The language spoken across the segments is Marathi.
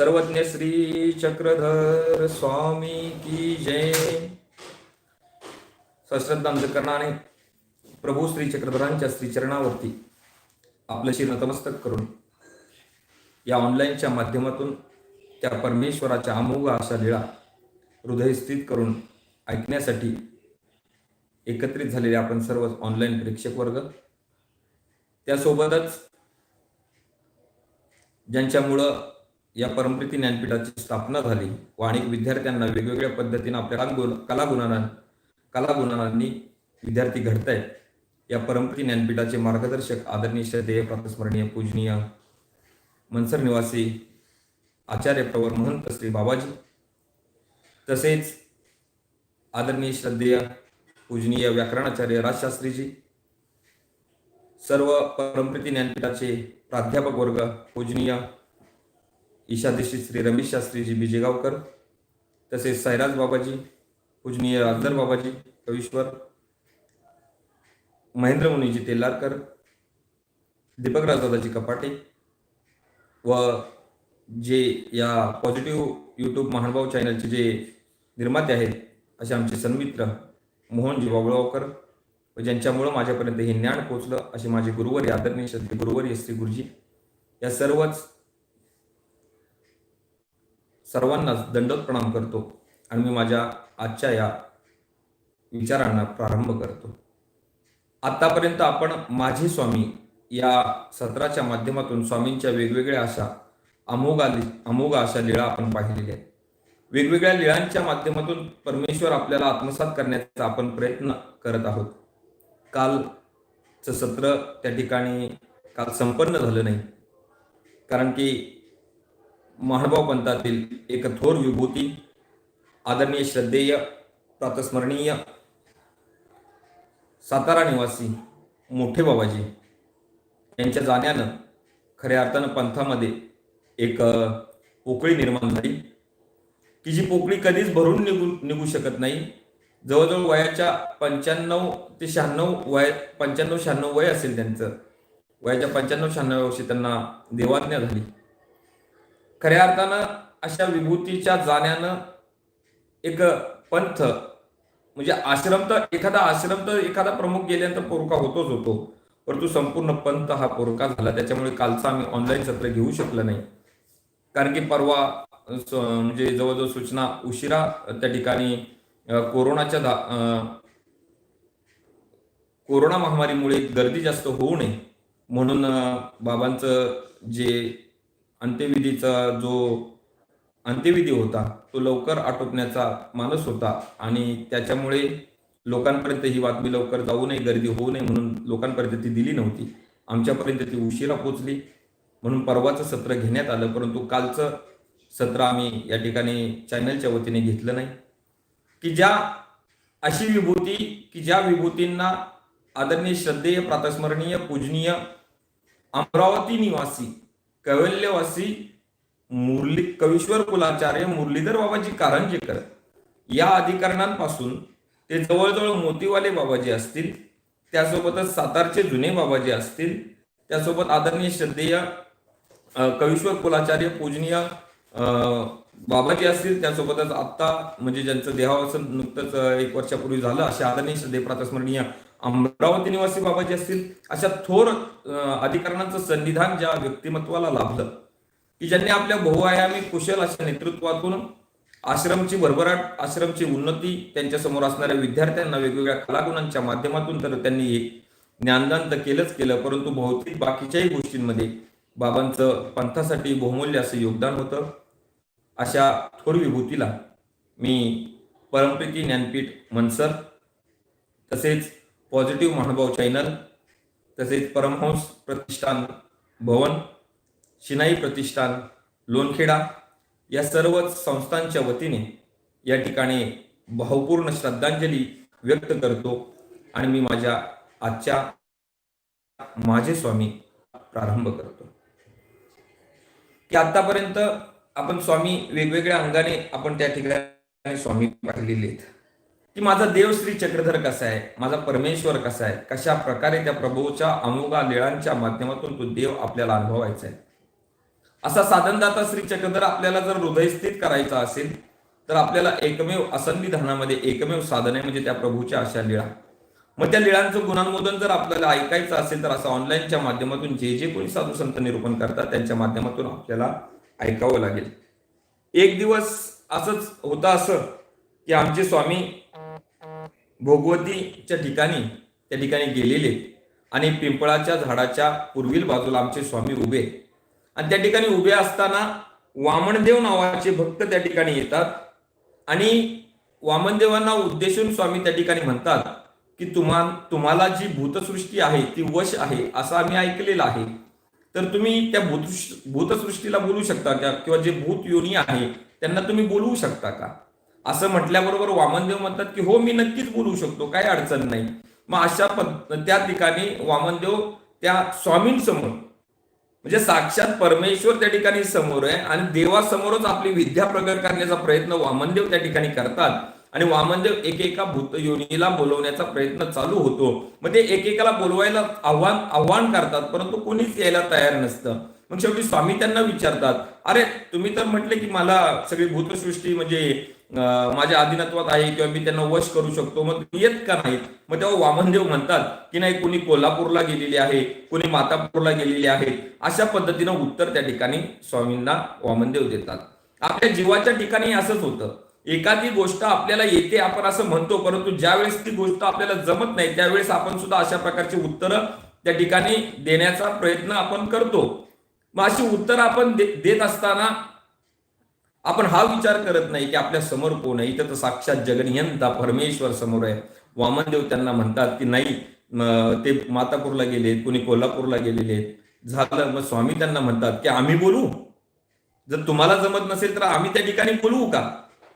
सर्वज्ञ श्री चक्रधर स्वामी की जय। सश्रद्धा प्रभू श्री चक्रधरांच्या श्रीचरणावरती आपलं श्री नतमस्तक करून या ऑनलाईनच्या माध्यमातून त्या परमेश्वराच्या अमोघ अशा लीळा हृदय स्थित करून ऐकण्यासाठी एकत्रित झालेले आपण सर्व ऑनलाईन प्रेक्षक वर्ग त्यासोबतच ज्यांच्यामुळं या परमप्रीती ज्ञानपीठाची स्थापना झाली. व अनेक विद्यार्थ्यांना वेगवेगळ्या पद्धतीने आपल्या गुण कलागुणांना कलागुणांनी विद्यार्थी घडतायत. या परमप्रीती ज्ञानपीठाचे मार्गदर्शक आदरणीय श्रद्धेय प्रातस्मरणीय पूजनीय मनसर निवासी आचार्य प्रवर महंत श्री बाबाजी तसेच आदरणीय श्रद्धेय पूजनीय व्याकरणाचार्य राजशास्त्रीजी सर्व परमप्रीती ज्ञानपीठाचे प्राध्यापक वर्ग पूजनीय ईशादेशी श्री रमेश शास्त्रीजी बिजेगावकर तसेच सैराज बाबाजी पूजनीय राजदर बाबाजी कवीश्वर महेंद्र मुनीजी तेलारकर दीपक राजदादाजी कपाटे व जे या पॉझिटिव्ह यूट्यूब महानुभाव चॅनलचे जे निर्माते आहेत असे आमचे सन्मित्र मोहनजी बाबळगावकर व ज्यांच्यामुळं माझ्यापर्यंत हे ज्ञान पोचलं असे माझे गुरुवारी आदरणीय श्री गुरुवारी श्री गुरुजी या सर्वच सर्वांनाच दंडक प्रणाम करतो आणि मी माझ्या आजच्या या विचारांना प्रारंभ करतो. आतापर्यंत आपण माझे स्वामी या सत्राच्या माध्यमातून स्वामींच्या वेगवेगळ्या अशा अमोघा अमोघ अशा लीळा आपण पाहिलेल्या आहेत. वेगवेगळ्या लीळांच्या माध्यमातून परमेश्वर आपल्याला आत्मसात करण्याचा आपण प्रयत्न करत आहोत. कालचं सत्र त्या ठिकाणी काल संपन्न झालं नाही. कारण की महाडभाव पंथातील एक थोर विभूती आदरणीय श्रद्धेय प्रातस्मरणीय सातारा निवासी मोठे बाबाजी यांच्या जाण्यानं खऱ्या अर्थानं पंथामध्ये एक पोकळी निर्माण झाली की जी पोकळी कधीच भरून निघू निघू शकत नाही. जवळजवळ वयाच्या पंच्याण्णव ते शहाण्णव वय पंच्याण्णव शहाण्णव वय असेल त्यांचं. वयाच्या पंच्याण्णव शहाण्णव वर्षी त्यांना देवाज्ञा झाली. खऱ्या अर्थानं अशा विभूतीच्या जाण्यानं एक पंथ म्हणजे आश्रम तर एखादा आश्रम तर एखादा प्रमुख गेल्यानंतर पोरका होतोच होतो. परंतु संपूर्ण पंथ हा पोरका झाला. त्याच्यामुळे कालचा आम्ही ऑनलाईन सत्र घेऊ शकलं नाही. कारण की परवा म्हणजे जवळजवळ सूचना उशिरा त्या ठिकाणी कोरोनाच्या धा कोरोना महामारीमुळे गर्दी जास्त होऊ नये. म्हणून बाबांचं जे अंत्यविधीचा जो अंत्यविधी होता तो लवकर आटोपण्याचा मानस होता आणि त्याच्यामुळे लोकांपर्यंत ही बातमी लवकर जाऊ नये गर्दी होऊ नये म्हणून लोकांपर्यंत ती दिली नव्हती. आमच्यापर्यंत ती उशिरा पोचली म्हणून परवाचं सत्र घेण्यात आलं परंतु कालचं सत्र आम्ही या ठिकाणी चॅनलच्या वतीने घेतलं नाही. की ज्या अशी विभूती की ज्या विभूतींना आदरणीय श्रद्धेय प्रातस्मरणीय पूजनीय अमरावती निवासी कैवल्यवासी मुरली कवीश्वर कुलाचार्य मुरलीधर बाबाजी कारंजेकर या अधिकरणांपासून ते जवळजवळ मोतीवाले बाबाजी असतील त्यासोबतच सातारचे जुने बाबाजी असतील त्यासोबत आदरणीय श्रद्धेय कविश्वर कवीश्वर कुलाचार्य पूजनीय बाबाजी असतील त्यासोबतच आत्ता म्हणजे ज्यांचं देहावसन नुकतंच एक वर्षापूर्वी झालं असे आदरणीय श्रद्धे प्रातस्मरणीय अमरावती निवासी बाबाजी असतील अशा थोर अ, संविधान ज्या व्यक्तिमत्वाला लाभलं की ज्यांनी आपल्या बहुआयामी कुशल अशा नेतृत्वातून आश्रमची भरभराट आश्रमची उन्नती त्यांच्यासमोर असणाऱ्या विद्यार्थ्यांना वेगवेगळ्या कलागुणांच्या माध्यमातून तर त्यांनी ज्ञानदान तर केलंच केलं परंतु भौतिक बाकीच्याही गोष्टींमध्ये बाबांचं पंथासाठी बहुमूल्य असं योगदान होतं. अशा थोर विभूतीला मी परमप्रीती ज्ञानपीठ मनसर तसेच पॉझिटिव्ह महानुभाव चॅनल तसेच परमहंस प्रतिष्ठान भवन शिनाई प्रतिष्ठान लोणखेडा या सर्वच संस्थांच्या वतीने या ठिकाणी भावपूर्ण श्रद्धांजली व्यक्त करतो आणि मी माझ्या आजच्या माझे स्वामी प्रारंभ करतो. की आतापर्यंत आपण स्वामी वेगवेगळ्या अंगाने आपण त्या ठिकाणी स्वामी पाहिलेले आहेत. की माझा देव श्री चक्रधर कसा आहे? माझा परमेश्वर कसा आहे? कशा प्रकारे त्या प्रभूच्या अमोघा लीळांच्या माध्यमातून तो देव आपल्याला अनुभवायचा आहे? असा साधनदाता श्री चक्रधर आपल्याला जर हृदयस्थित करायचा असेल तर आपल्याला एकमेव असंविधानामध्ये एकमेव साधन आहे म्हणजे त्या प्रभूच्या अशा लीळा. मग त्या लिळांचं गुणांमोदन जर आपल्याला ऐकायचं असेल तर असं ऑनलाईनच्या माध्यमातून जे जे कोणी साधू संत निरूपण करतात त्यांच्या माध्यमातून आपल्याला ऐकावं लागेल. एक दिवस असंच होतं असं की आमचे स्वामी भोगवतीच्या ठिकाणी त्या ठिकाणी गेलेले आणि पिंपळाच्या झाडाच्या पूर्वील बाजूला आमचे स्वामी उभे. आणि त्या ठिकाणी उभे असताना वामनदेव नावाचे भक्त त्या ठिकाणी येतात आणि वामनदेवांना उद्देशून स्वामी त्या ठिकाणी म्हणतात की तुम्हा तुम्हाला जी भूतसृष्टी आहे ती वश आहे असं आम्ही ऐकलेलं आहे. तर तुम्ही त्या भूत भूतसृष्टीला बोलू शकता का? किंवा जे भूत योनी आहे त्यांना तुम्ही बोलवू शकता का? असं म्हटल्याबरोबर वामनदेव म्हणतात की हो मी नक्कीच बोलू शकतो काही अडचण नाही. मग अशा पद त्या ठिकाणी वामनदेव त्या स्वामींसमोर म्हणजे साक्षात परमेश्वर त्या ठिकाणी समोर आहे आणि देवासमोरच आपली विद्या प्रगट करण्याचा प्रयत्न वामनदेव त्या ठिकाणी करतात. आणि वामनदेव एकेका भूत योनीला बोलवण्याचा प्रयत्न चालू होतो. मग ते एकेकाला बोलवायला आव्हान आव्हान करतात परंतु कोणीच यायला तयार नसतं. मग शेवटी स्वामी त्यांना विचारतात अरे तुम्ही तर म्हटले की मला सगळी भूतसृष्टी म्हणजे माझ्या अधीनत्वात आहे किंवा मी त्यांना वश करू शकतो मग येत का नाहीत? मग तेव्हा वामनदेव म्हणतात की नाही कोणी कोल्हापूरला गेलेली आहे कोणी मातापूरला गेलेली आहे. अशा पद्धतीनं उत्तर त्या ठिकाणी स्वामींना वामनदेव देतात. आपल्या जीवाच्या ठिकाणी असंच होतं. एखादी गोष्ट आपल्याला येते आपण असं म्हणतो परंतु ज्यावेळेस ती गोष्ट आपल्याला जमत नाही त्यावेळेस आपण सुद्धा अशा प्रकारची उत्तरं त्या ठिकाणी देण्याचा प्रयत्न आपण करतो. मग अशी उत्तर आपण देत असताना आपण हा विचार करत नाही की आपल्यासमोर कोण आहे? इथं तर साक्षात जगनियंता परमेश्वर समोर आहे. वामनदेव त्यांना म्हणतात की नाही ते मातापूरला गेलेत कोणी कोल्हापूरला गेलेले झालं. मग स्वामी त्यांना म्हणतात की आम्ही बोलू? जर तुम्हाला जमत नसेल तर आम्ही त्या ठिकाणी बोलवू का?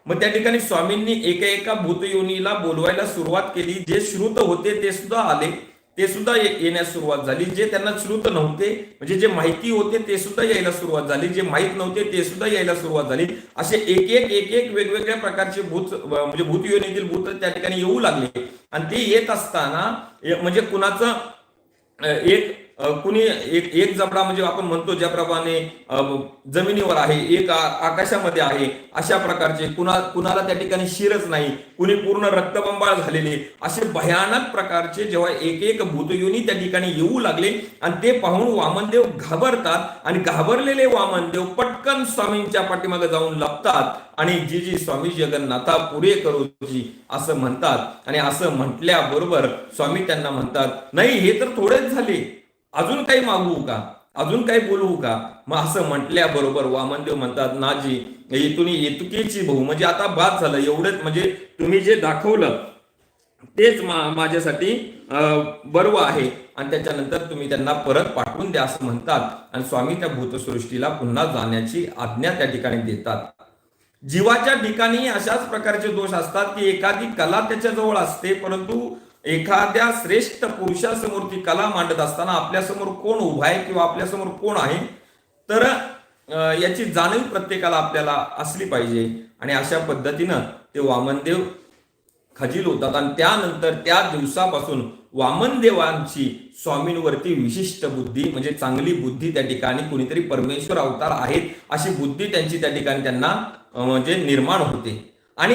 मग त्या ठिकाणी स्वामींनी एका एका भूतयोनीला बोलवायला सुरुवात केली. जे श्रुत होते ते सुद्धा आले. ते सुद्धा येण्यास सुरुवात झाली. जे त्यांना श्रुत नव्हते म्हणजे जे माहिती होते ते सुद्धा यायला सुरुवात झाली. जे माहीत नव्हते ते सुद्धा यायला सुरुवात झाली. असे एक एक एक एक वेगवेगळ्या प्रकारचे भूत म्हणजे भूतयोनीतील भूत त्या ठिकाणी येऊ लागले. आणि ते येत असताना म्हणजे कुणाचं एक कुणी एक एक जबडा म्हणजे आपण म्हणतो ज्याप्रमाणे जमिनीवर आहे एक आकाशामध्ये आहे अशा प्रकारचे कुणा कुणाला त्या ठिकाणी शिरच नाही कुणी पूर्ण रक्तबंबाळ झालेले असे भयानक प्रकारचे जेव्हा एक एक भूतयोनी त्या ठिकाणी येऊ लागले आणि ते पाहून वामनदेव घाबरतात आणि घाबरलेले वामनदेव पटकन स्वामींच्या पाठीमागे जाऊन लपतात आणि जी जी स्वामी जगन्नाथा पुरे करूची असं म्हणतात. आणि असं म्हटल्याबरोबर स्वामी त्यांना म्हणतात नाही हे तर थोडेच झाले. अजून काही मागवू का? अजून काही बोलवू का? मग असं म्हटल्याबरोबर वामनदेव म्हणतात नाजी इथून येतुकीची भाऊ म्हणजे आता बाद झालं. एवढंच म्हणजे तुम्ही जे दाखवलं तेच माझ्यासाठी बरोबर आहे. आणि त्याच्यानंतर तुम्ही त्यांना परत पाठवून द्या असं म्हणतात. आणि स्वामी त्या भूतसृष्टीला पुन्हा जाण्याची आज्ञा त्या ठिकाणी देतात. जीवाच्या ठिकाणी अशाच प्रकारचे दोष असतात की एखादी कला त्याच्याजवळ असते परंतु एखाद्या श्रेष्ठ पुरुषासमोर ती कला मांडत असताना आपल्यासमोर कोण उभा आहे किंवा आपल्यासमोर कोण आहे तर याची जाणीव प्रत्येकाला आपल्याला असली पाहिजे. आणि अशा पद्धतीनं ते वामनदेव खजील होतात. आणि त्यानंतर त्या दिवसापासून वामनदेवांची स्वामींवरती विशिष्ट बुद्धी म्हणजे चांगली बुद्धी त्या ठिकाणी कुणीतरी परमेश्वर अवतार आहेत अशी बुद्धी त्यांची त्या ठिकाणी त्यांना म्हणजे निर्माण होते. आणि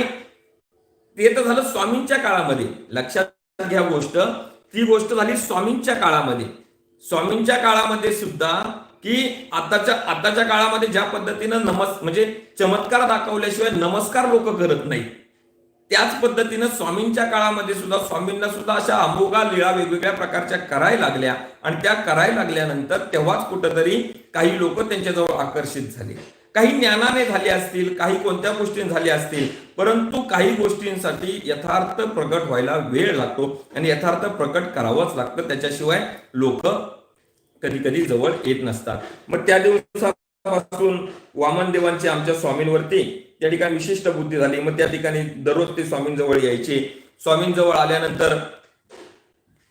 ते तर झालं स्वामींच्या काळामध्ये. लक्षात घ्या गोष्ट. ती गोष्ट झाली स्वामींच्या काळामध्ये. स्वामींच्या काळामध्ये सुद्धा की आताच्या आताच्या काळामध्ये ज्या पद्धतीनं नमस् म्हणजे चमत्कार दाखवल्याशिवाय नमस्कार लोक करत नाही त्याच पद्धतीनं स्वामींच्या काळामध्ये सुद्धा स्वामींना सुद्धा अशा अमोगा लीळा वेगवेगळ्या प्रकारच्या करायला लागल्या. आणि त्या करायला लागल्यानंतर तेव्हाच कुठंतरी काही लोक त्यांच्याजवळ आकर्षित झाले. काही ज्ञानाने झाले असतील काही कोणत्या गोष्टीने झाले असतील परंतु काही गोष्टींसाठी यथार्थ प्रकट व्हायला वेळ लागतो आणि यथार्थ प्रकट करावंच लागतं. त्याच्याशिवाय लोक कधी कधी जवळ येत नसतात. मग त्या दिवसापासून वामनदेवांची आमच्या स्वामींवरती त्या ठिकाणी विशिष्ट बुद्धी झाली. मग त्या ठिकाणी दररोज ते स्वामींजवळ यायचे. स्वामींजवळ आल्यानंतर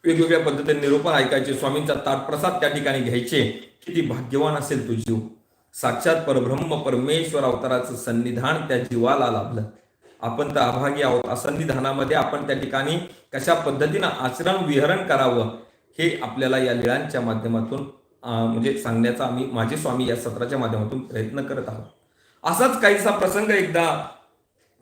वेगवेगळ्या पद्धतीने निरूपण ऐकायचे. स्वामींचा ताट प्रसाद त्या ठिकाणी घ्यायचे. किती भाग्यवान असेल तुझी जीव. साक्षात परब्रह्म परमेश्वर अवताराचं सन्निधान त्या जीवाला लाभलं. आपण तर अभागी आहोत. असन्निधानामध्ये आपण त्या ठिकाणी कशा पद्धतीनं आचरण विहरण करावं हे आपल्याला या लिळांच्या माध्यमातून म्हणजे सांगण्याचा आम्ही माझे स्वामी या सत्राच्या माध्यमातून प्रयत्न करत आहोत. असाच काहीसा प्रसंग एकदा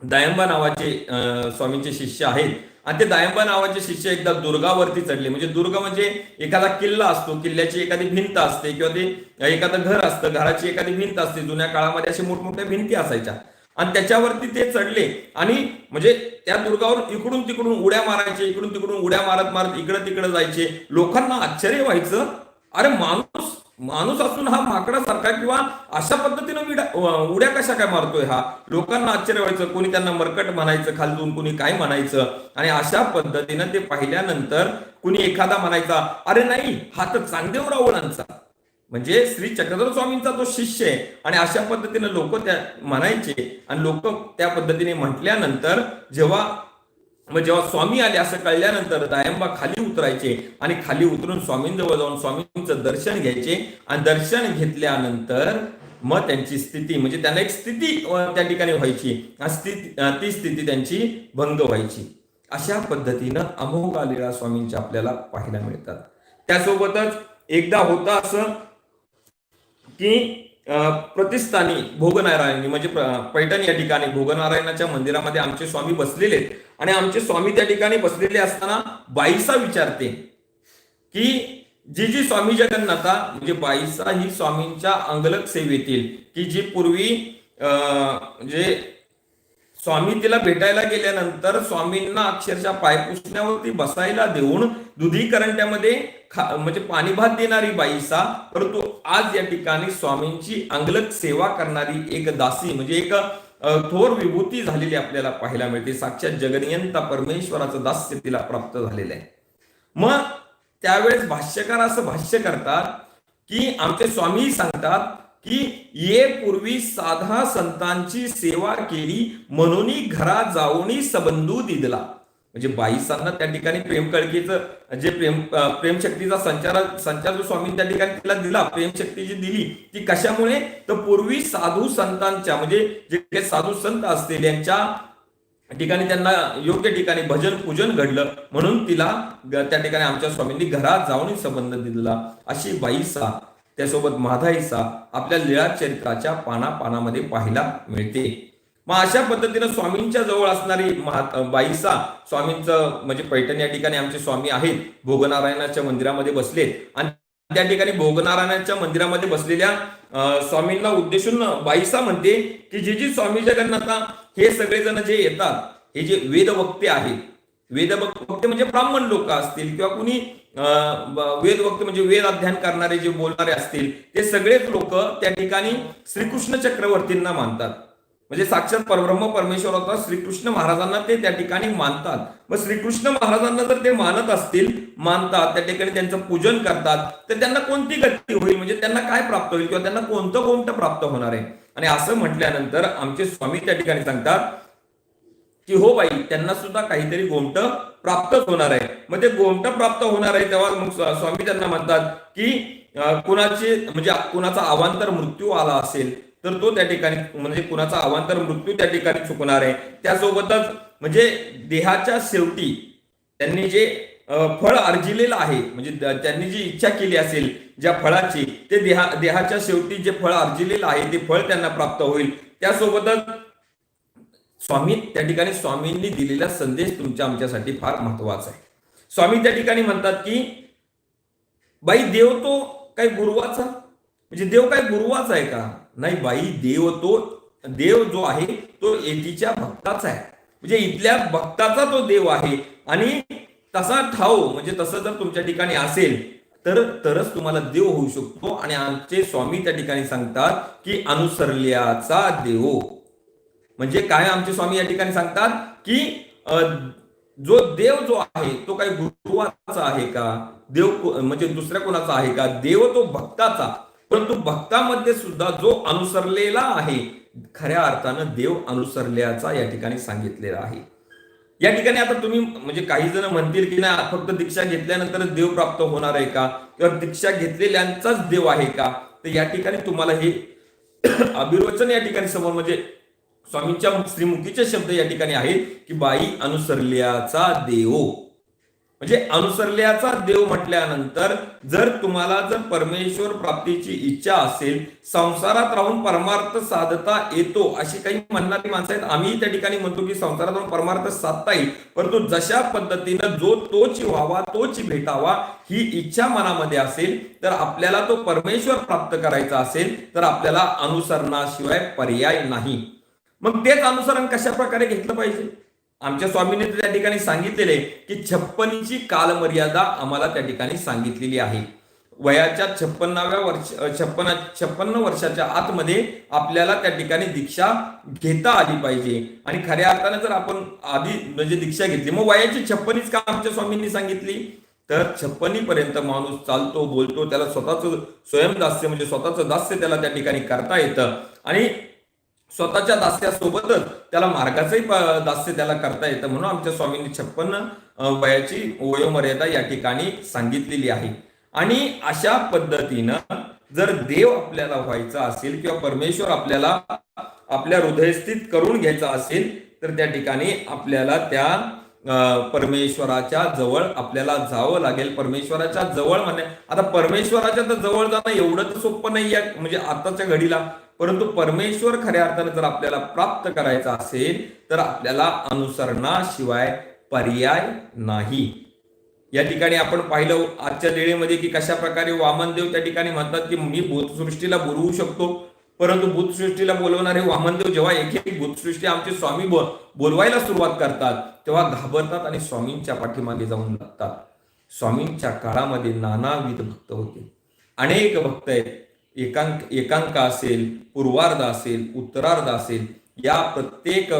दायंबा नावाचे अं, स्वामींचे शिष्य आहेत. आणि ते दायंबा नावाचे शिष्य एकदा दुर्गावरती चढले. म्हणजे दुर्ग म्हणजे एखादा किल्ला असतो किल्ल्याची एखादी भिंत असते किंवा ते एखादं घर असतं घराची एखादी भिंत असते जुन्या काळामध्ये अशा मोठमोठ्या भिंती असायच्या. आणि त्याच्यावरती ते चढले आणि म्हणजे त्या दुर्गावर इकडून तिकडून उड्या मारायचे इकडून तिकडून उड्या मारत मारत इकडं तिकडं जायचे. लोकांना आश्चर्य व्हायचं अरे माणूस माणूस असून हा माकडासारखा किंवा अशा पद्धतीनं विडा- उड्या कशा काय मारतोय हा? लोकांना आश्चर्य व्हायचं कोणी त्यांना मरकट म्हणायचं खालून कोणी काय म्हणायचं? आणि अशा पद्धतीनं ते पाहिल्यानंतर कुणी एखादा म्हणायचा अरे नाही हा तर चांगदेव रावणांचा म्हणजे श्री चक्रधर स्वामींचा तो शिष्य आहे आणि अशा पद्धतीने लोक त्या म्हणायचे आणि लोक त्या पद्धतीने म्हटल्यानंतर जेव्हा मग जेव्हा स्वामी आले असं कळल्यानंतर दायंबा खाली उतरायचे आणि खाली उतरून स्वामींजवळ जाऊन स्वामींचं दर्शन घ्यायचे. आणि दर्शन घेतल्यानंतर मग त्यांची स्थिती म्हणजे त्यांना एक स्थिती त्या ठिकाणी व्हायची. ती स्थिती त्यांची भंग व्हायची. अशा पद्धतीनं अमोघा लीळा स्वामींच्या आपल्याला पाहायला मिळतात. त्यासोबतच एकदा होतं असं की प्रतिस्थानी भोगनारायणी म्हणजे पैठण या ठिकाणी भोगनारायणाच्या मंदिरामध्ये आमचे स्वामी बसलेले आहेत. आणि आमचे स्वामी त्या ठिकाणी बसलेले असताना बाईसा विचारते की जी जी स्वामी जगन्नाथा म्हणजे बाईसा ही स्वामींच्या अंगलक सेवेतील की जी पूर्वी म्हणजे स्वामी तिला भेटायला गेल्यानंतर स्वामींना अक्षरशः पायपुसण्यावरती बसायला देऊन दुधी करंट्यामध्ये खा म्हणजे पाणी भात देणारी बाईसा परंतु आज या ठिकाणी स्वामींची अंगलक सेवा करणारी एक दासी म्हणजे एक थोर विभूती झालेली आपल्याला पाहायला मिळते. साक्षात जगनियंता परमेश्वराचं दास्य तिला प्राप्त झालेलं आहे. मग त्यावेळेस भाष्यकार असं भाष्य करतात की आमचे स्वामी सांगतात की ये पूर्वी साधा संतांची सेवा केली म्हणून घरा जाऊनी सबंधू दिदला. म्हणजे बाईसांना त्या ठिकाणी प्रेम कळकीचं जे प्रेम प्रेमशक्तीचा संचार संचार जो स्वामी त्या ठिकाणी तिला दिला प्रेमशक्ती जी दिली ती कशामुळे? तर पूर्वी साधू संतांच्या म्हणजे जे काही साधू संत असतील यांच्या ठिकाणी त्यांना योग्य ठिकाणी भजन पूजन घडलं. म्हणून तिला त्या ठिकाणी आमच्या स्वामींनी घरात जाऊन संबंध दिला अशी बाईसा त्यासोबत माधाईसा आपल्या लिळा चरित्राच्या पाना पानामध्ये पाहायला मिळते. मग अशा पद्धतीनं स्वामींच्या जवळ असणारी बाईसा स्वामींचं म्हणजे पैठण या ठिकाणी आमचे स्वामी आहेत. भोगनारायणाच्या मंदिरामध्ये बसले आणि त्या ठिकाणी भोगनारायणाच्या मंदिरामध्ये बसलेल्या स्वामींना उद्देशून बाईसा म्हणते की जे जी स्वामी आता हे सगळेजण जे येतात हे जे वेदवक्ते आहेत. वेदवक्ते म्हणजे ब्राह्मण लोक असतील किंवा कुणी अं, वेदवक्ते म्हणजे वेद अध्ययन करणारे जे बोलणारे असतील ते सगळेच लोक त्या ठिकाणी श्रीकृष्ण चक्रवर्तींना मानतात. म्हणजे साक्षात परब्रह्म परमेश्वर होता श्रीकृष्ण महाराजांना ते त्या ठिकाणी मानतात. मग श्रीकृष्ण महाराजांना जर ते मानत असतील मानतात त्या ठिकाणी त्यांचं पूजन करतात तर त्यांना कोणती गती होईल? म्हणजे त्यांना काय प्राप्त होईल किंवा त्यांना कोणतं कोणतं प्राप्त होणार आहे? आणि असं म्हटल्यानंतर आमचे स्वामी त्या ठिकाणी सांगतात की हो बाई त्यांना सुद्धा काहीतरी गोमट प्राप्तच होणार आहे. मग ते गोमट प्राप्त होणार आहे तेव्हा मग स्वामी त्यांना म्हणतात की कुणाचे म्हणजे कुणाचा अवांतर मृत्यू आला असेल तर तो त्या ठिकाणी म्हणजे कुणाचा अवांतर मृत्यू त्या ठिकाणी चुकणार आहे. त्यासोबतच म्हणजे देहाच्या शेवटी त्यांनी जे फळ अर्जिलेलं आहे म्हणजे त्यांनी जी इच्छा केली असेल ज्या फळाची ते देहा देहाच्या शेवटी जे फळ अर्जिलेलं आहे ते फळ त्यांना प्राप्त होईल. त्यासोबतच स्वामी त्या ठिकाणी स्वामींनी दिलेला संदेश तुमच्या आमच्यासाठी फार महत्त्वाचा आहे. स्वामी त्या ठिकाणी म्हणतात की बाई देव तो काय गुरुवाचा? म्हणजे देव काय गुरुवाचा आहे का? नाही बाई देव तो देव जो आहे तो एटीच्या भक्ताचा आहे. म्हणजे इथल्या भक्ताचा तो देव आहे. आणि तसा ठाव म्हणजे तसं जर तुमच्या ठिकाणी असेल तर तरच तुम्हाला देव होऊ शकतो. आणि आमचे स्वामी त्या ठिकाणी सांगतात की अनुसरल्याचा देव. म्हणजे काय आमचे स्वामी या ठिकाणी सांगतात की जो देव जो आहे तो काही गुरुवाचा आहे का? देव म्हणजे दुसऱ्या कोणाचा आहे का? देव तो भक्ताचा. परंतु भक्तामध्ये सुद्धा जो अनुसरलेला आहे खऱ्या अर्थानं देव अनुसरल्याचा या ठिकाणी सांगितलेला आहे. या ठिकाणी आता तुम्ही म्हणजे काही जण म्हणतील की नाही फक्त दीक्षा घेतल्यानंतरच देव प्राप्त होणार आहे का? किंवा दीक्षा घेतलेल्यांचाच देव आहे का? तर या ठिकाणी तुम्हाला हे अभिरोचन या ठिकाणी समोर म्हणजे स्वामींच्या श्रीमुखीचे शब्द या ठिकाणी आहेत की बाई अनुसरल्याचा देव. म्हणजे अनुसरल्याचा देव म्हटल्यानंतर जर तुम्हाला जर परमेश्वर प्राप्तीची इच्छा असेल संसारात राहून परमार्थ साधता येतो अशी काही म्हणणारी माणसं आहेत. आम्ही त्या ठिकाणी म्हणतो की संसारात राहून परमार्थ साधता येईल. परंतु जशा पद्धतीनं जो तोच व्हावा तोच भेटावा ही इच्छा मनामध्ये असेल तर आपल्याला तो परमेश्वर प्राप्त करायचा असेल तर आपल्याला अनुसरणाशिवाय पर्याय नाही. मग तेच अनुसरण कशा प्रकारे घेतलं पाहिजे? आमच्या स्वामींनी त्या ठिकाणी सांगितलेले की छप्पनीची कालमर्यादा आम्हाला त्या ठिकाणी सांगितलेली आहे. वयाच्या छप्पन्नाव्या वर्ष छप्पन छप्पन्न वर्षाच्या आतमध्ये आपल्याला त्या ठिकाणी दीक्षा घेता आली पाहिजे. आणि खऱ्या अर्थाने जर आपण आधी म्हणजे दीक्षा घेतली मग वयाची छप्पनीच का आमच्या स्वामींनी सांगितली? तर छप्पनी पर्यंत माणूस चालतो बोलतो त्याला स्वतःच स्वयंदास्य म्हणजे स्वतःचं दास्य त्याला त्या ठिकाणी करता येतं. आणि स्वतःच्या दास्यासोबतच त्याला मार्गाचंही दास्य त्याला करता येतं म्हणून आमच्या स्वामींनी छप्पन्न वयाची वयोमर्यादा या ठिकाणी सांगितलेली आहे. आणि अशा पद्धतीनं जर देव आपल्याला व्हायचा असेल किंवा परमेश्वर आपल्याला आपल्या हृदयस्थित करून घ्यायचा असेल तर त्या ठिकाणी आपल्याला त्या परमेश्वराच्या जवळ आपल्याला जावं लागेल. परमेश्वराच्या जवळ म्हणे आता परमेश्वराच्या तर जवळ जाणं एवढं तर सोपं नाही आहे म्हणजे आताच्या घडीला. परंतु परमेश्वर खऱ्या अर्थाने जर आपल्याला प्राप्त करायचा असेल तर आपल्याला अनुसरणाशिवाय पर्याय नाही. या ठिकाणी आपण पाहिलं आजच्या वेळेमध्ये की कशा प्रकारे वामनदेव त्या ठिकाणी म्हणतात की मी भूतसृष्टीला बोलवू शकतो. परंतु भूतसृष्टीला बोलवणारे वामनदेव जेव्हा एक एक भूतसृष्टी आमचे स्वामी बोल बोलवायला सुरुवात करतात तेव्हा घाबरतात आणि स्वामींच्या पाठीमागे जाऊन लागतात स्वामींच्या काळामध्ये नानाविध भक्त होते. अनेक भक्त आहेत. एकांक एकांक असेल पूर्वार्ध असेल उत्तरार्ध असेल या प्रत्येक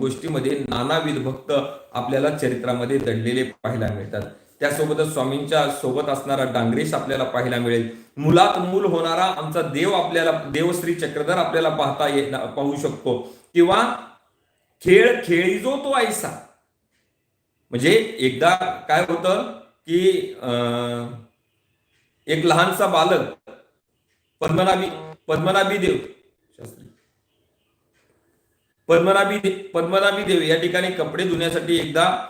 गोष्टीमध्ये नानाविध भक्त आपल्याला चरित्रामध्ये दडलेले पाहायला मिळतात. त्यासोबतच स्वामींच्या सोबत असणारा डांगरेश आपल्याला पाहायला मिळेल. मुलात मूल होणारा आमचा देव आपल्याला देवश्री चक्रधर आपल्याला पाहता ये पाहू शकतो. किंवा खेळ खेळी जो तो ऐसा म्हणजे एकदा काय होतं की अं, एक लहानसा बालक पद्मनाभी पद्मनाभी देव. शास्त्री. पद्मनाभी दे- पद्मनाभी देव या ठिकाणी कपडे धुण्यासाठी एकदा?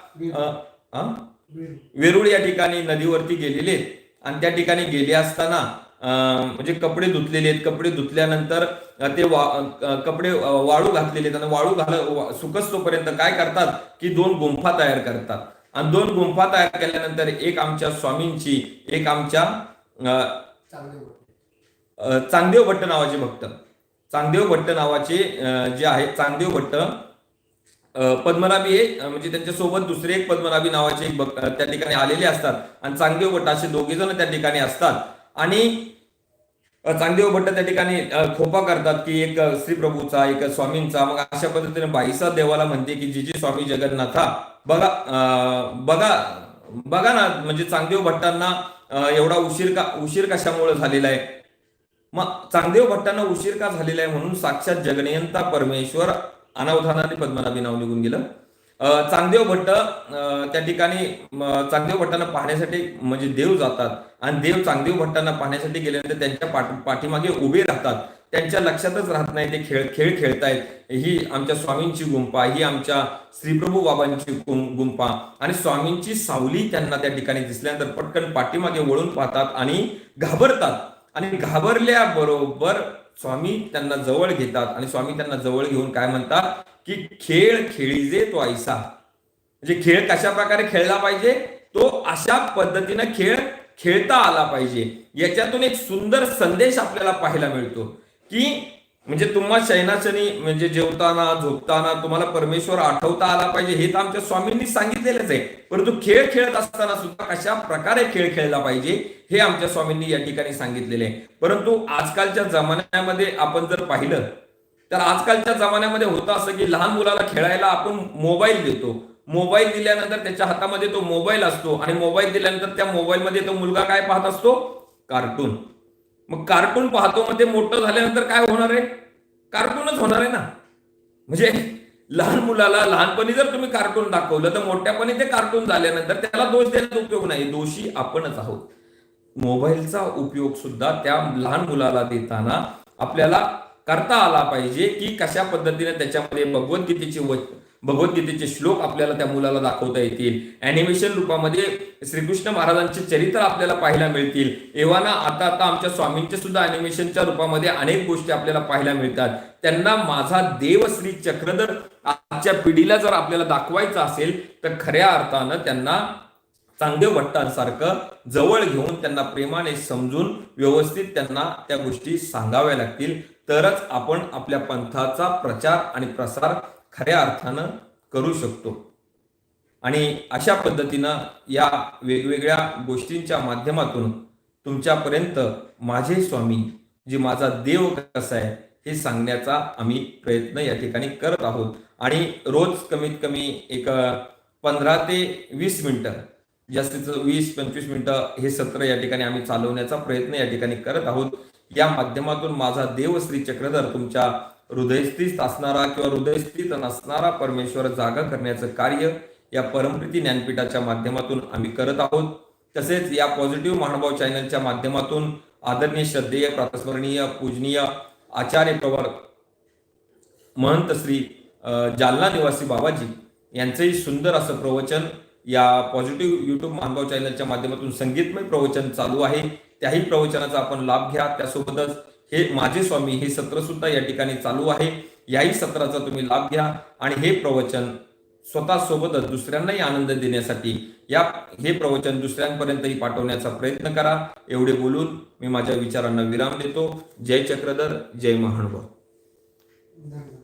वेरूळ. या ठिकाणी नदीवरती गेलेले आणि त्या ठिकाणी गेले असताना म्हणजे कपडे धुतलेले आहेत. कपडे धुतल्यानंतर ते वा कपडे वाळू घातलेले आहेत. आणि वाळू घाल वा- सुकस तोपर्यंत काय करतात? की दोन गुंफा तयार करतात. आणि दोन गुंफा तयार केल्यानंतर एक आमच्या स्वामींची एक आमच्या चांगदेव भट्ट नावाचे भक्त. चांगदेव भट्ट नावाचे जे आहेत चांगदेव भट्ट पद्मनाभी हे म्हणजे त्यांच्यासोबत दुसरे एक पद्मनाभी नावाचे एक भक्त त्या ठिकाणी आलेले असतात. आणि चांगदेव भट्ट असे दोघे जण त्या ठिकाणी असतात. आणि चांदेव चांगदेव भट्ट त्या ठिकाणी खोपा करतात की एक श्री प्रभूचा एक स्वामींचा. मग अशा पद्धतीने बाईसा देवाला म्हणते की जी जी स्वामी जगन्नाथा बघा बघा बघा ना म्हणजे चांगदेव भट्टांना एवढा उशीर का उशीर कशामुळे झालेला आहे? मग चांगदेव भट्टांना उशीर का झालेला आहे म्हणून साक्षात जगनियंता परमेश्वर अनावधानाने पद्मनाभी नाव निघून गेलं. चांगदेव भट्ट त्या ठिकाणी चांगदेव भट्टांना पाहण्यासाठी म्हणजे देव जातात आणि देव चांगदेव भट्टांना पाहण्यासाठी गेल्यानंतर त्यांच्या पाठीमागे उभे राहतात. त्यांच्या लक्षातच राहत नाही ते खेळ खेळ खेळतायत. ही आमच्या स्वामींची गुंपा ही आमच्या श्रीप्रभू बाबांची गुंपा आणि स्वामींची सावली त्यांना त्या ठिकाणी दिसल्यानंतर पटकन पाठीमागे वळून पाहतात आणि घाबरतात. आणि घाबरल्याबरोबर स्वामी त्यांना जवळ घेतात. आणि स्वामी त्यांना जवळ घेऊन काय म्हणतात? की खेळ खेळीजे तो ऐसा म्हणजे खेळ कशा प्रकारे खेळला पाहिजे? तो अशा पद्धतीनं खेळ खेळता आला पाहिजे. याच्यातून एक सुंदर संदेश आपल्याला पाहायला मिळतो. की म्हणजे तुम्हा शयनाशनी म्हणजे जेवताना झोपताना तुम्हाला परमेश्वर आठवता आला पाहिजे हे तर आमच्या स्वामींनी सांगितलेलंच आहे. परंतु खेळ खेळत असताना सुद्धा कशा प्रकारे खेळ खेळला पाहिजे हे आमच्या स्वामींनी या ठिकाणी सांगितलेले आहे. परंतु आजकालच्या जमान्यामध्ये आपण जर पाहिलं तर आजकालच्या जमान्यामध्ये होतं असं की लहान मुलाला खेळायला आपण मोबाईल देतो. मोबाईल दिल्यानंतर त्याच्या हातामध्ये तो मोबाईल असतो आणि मोबाईल दिल्यानंतर त्या मोबाईलमध्ये तो मुलगा काय पाहत असतो? कार्टून. मग कार्टून पाहतो मध्ये मोठं झाल्यानंतर काय होणार आहे? कार्टूनच होणार आहे ना. म्हणजे लहान मुलाला लहानपणी जर तुम्ही कार्टून दाखवलं तर मोठ्यापणी ते कार्टून झाल्यानंतर त्याला दोष देण्याचा उपयोग नाही. दोषी आपणच आहोत. मोबाईलचा उपयोग सुद्धा त्या लहान मुलाला देताना आपल्याला करता आला पाहिजे की कशा पद्धतीने त्याच्यामध्ये भगवद्गीतेचे वचन भगवद्गीतेचे श्लोक आपल्याला त्या मुलाला दाखवता येतील. अॅनिमेशन रूपामध्ये श्रीकृष्ण महाराजांचे चरित्र आपल्याला पाहायला मिळतील. एव्हाना आता आता आमच्या स्वामींचे सुद्धा अॅनिमेशनच्या रूपामध्ये अनेक गोष्टी आपल्याला पाहायला मिळतात. त्यांना माझा देव श्री चक्रधर आजच्या पिढीला जर आपल्याला दाखवायचं असेल तर खऱ्या अर्थानं त्यांना चांगदेव भट्टांसारखं जवळ घेऊन त्यांना प्रेमाने समजून व्यवस्थित त्यांना त्या गोष्टी सांगाव्या लागतील. तरच आपण आपल्या पंथाचा प्रचार आणि प्रसार खऱ्या अर्थानं करू शकतो. आणि अशा पद्धतीनं या वेगवेगळ्या गोष्टींच्या माध्यमातून तुमच्यापर्यंत माझे स्वामी जे माझा देव कसा आहे हे सांगण्याचा आम्ही प्रयत्न या ठिकाणी करत आहोत. आणि रोज कमीत कमी एक पंधरा ते वीस मिनिटं जास्तीत वीस पंचवीस मिनटं हे सत्र या ठिकाणी आम्ही चालवण्याचा प्रयत्न या ठिकाणी करत आहोत. या माध्यमातून माझा देव श्री चक्रधर तुमच्या हृदयस्थित असणारा किंवा हृदयस्थित नसणारा परमेश्वर जागा करण्याचं कार्य या परमप्रीती ज्ञानपीठाच्या माध्यमातून आम्ही करत आहोत. तसेच या पॉझिटिव्ह महानुभाव चॅनलच्या माध्यमातून आदरणीय श्रद्धेय प्रातस्मरणीय पूजनीय आचार्य प्रवर महंत श्री जालना निवासी बाबाजी यांचंही सुंदर असं प्रवचन या पॉझिटिव्ह युट्यूब महानुभाव चॅनलच्या माध्यमातून संगीतमय प्रवचन चालू आहे. त्याही प्रवचनाचा आपण लाभ घ्या. त्यासोबतच हे माझे स्वामी हे सत्र सुद्धा या ठिकाणी चालू आहे. याही सत्राचा तुम्ही लाभ घ्या आणि हे प्रवचन स्वतः सोबतच दुसऱ्यांनाही आनंद देण्यासाठी या हे प्रवचन दुसऱ्यांपर्यंतही पाठवण्याचा प्रयत्न करा. एवढे बोलून मी माझ्या विचारांना विराम देतो. जय चक्रधर जय महानुभाव. धन्यवाद.